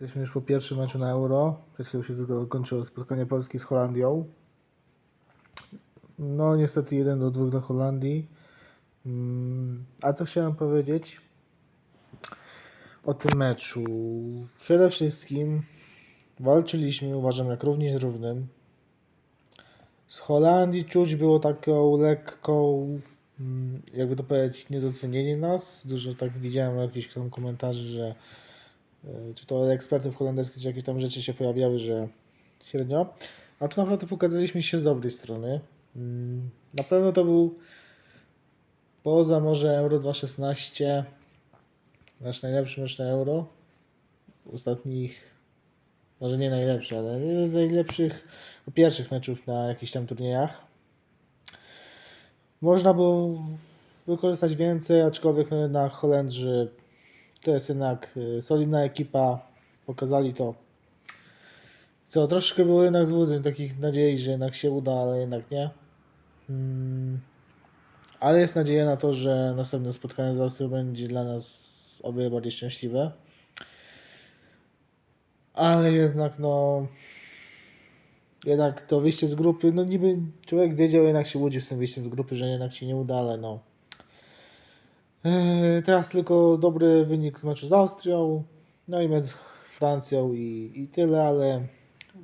Jesteśmy już po pierwszym meczu na Euro. Przed chwilą się zakończyło spotkanie Polski z Holandią. No niestety 1 do 2 dla Holandii. Mm, A co chciałem powiedzieć o tym meczu? Przede wszystkim walczyliśmy, uważam, jak równi z równym. Z Holandii czuć było taką lekką, mm, jakby to powiedzieć, niedocenienie nas. Dużo tak widziałem jakichś tam komentarzy, że czy to ekspertów holenderskich, czy jakieś tam rzeczy się pojawiały, że średnio. A tu naprawdę pokazaliśmy się z dobrej strony. Mm, Na pewno to był poza może Euro 2016 nasz najlepszy mecz na Euro. Ostatnich, może nie najlepszy, ale jeden z najlepszych pierwszych meczów na jakichś tam turniejach. Można było wykorzystać więcej, aczkolwiek no jednak Holendrzy to jest jednak y, solidna ekipa. Pokazali to. Co, troszkę było jednak złudzeń, takich nadziei, że jednak się uda, ale jednak nie. Mm, Ale jest nadzieja na to, że następne spotkanie z Austrią będzie dla nas o wiele bardziej szczęśliwe. Ale jednak no. Jednak to wyjście z grupy, no niby człowiek wiedział, jednak się łudził z tym wyjściem z grupy, że jednak się nie uda, ale no. Eee, Teraz tylko dobry wynik z meczu z Austrią, no i mecz z Francją i, i tyle, ale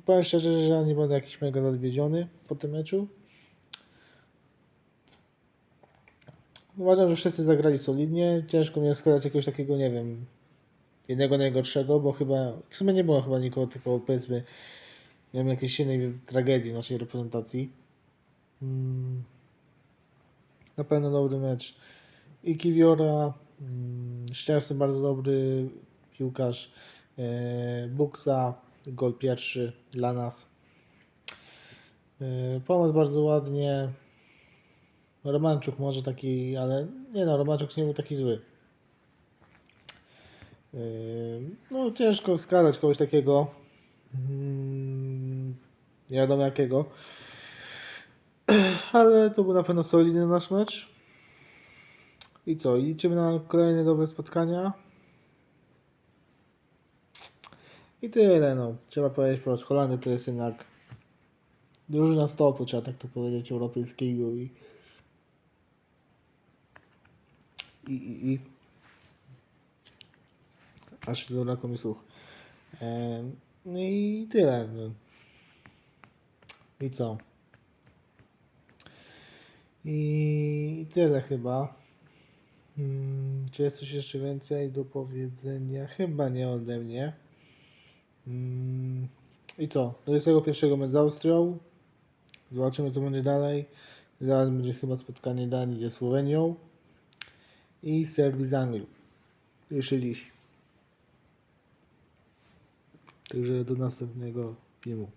powiem szczerze, że nie będę jakiś mega zawiedziony po tym meczu. Uważam, że wszyscy zagrali solidnie. Ciężko mi składać jakiegoś takiego, nie wiem, jednego najgorszego, bo chyba, w sumie nie było chyba nikogo, tylko powiedzmy, nie wiem, jakiejś innej tragedii naszej reprezentacji. Mm. Na pewno dobry mecz. I Kiwiora, mm, Szczęsny bardzo dobry piłkarz, e, Buksa, gol pierwszy dla nas. E, Pomoc bardzo ładnie. Romanczuk może taki, ale nie no, Romanczuk nie był taki zły. Yy, No ciężko wskazać kogoś takiego. Mm, Nie wiadomo jakiego. Ale to był na pewno solidny nasz mecz. I co? I liczymy na kolejne dobre spotkania. I tyle no. Trzeba powiedzieć po raz Holandia to jest jednak drużyna stopu, trzeba tak to powiedzieć, europejskiego i i, i, i aż zabrakło mi słuch. Em, No i tyle. No. I co? I tyle chyba. Hmm, czy jest coś jeszcze więcej do powiedzenia? Chyba nie ode mnie. Hmm, I co? 21 mecz z Austrią. Zobaczymy co będzie dalej. Zaraz będzie chyba spotkanie Danii ze Słowenią i Serbii z Anglią. Jeszcze dziś. Także do następnego filmu.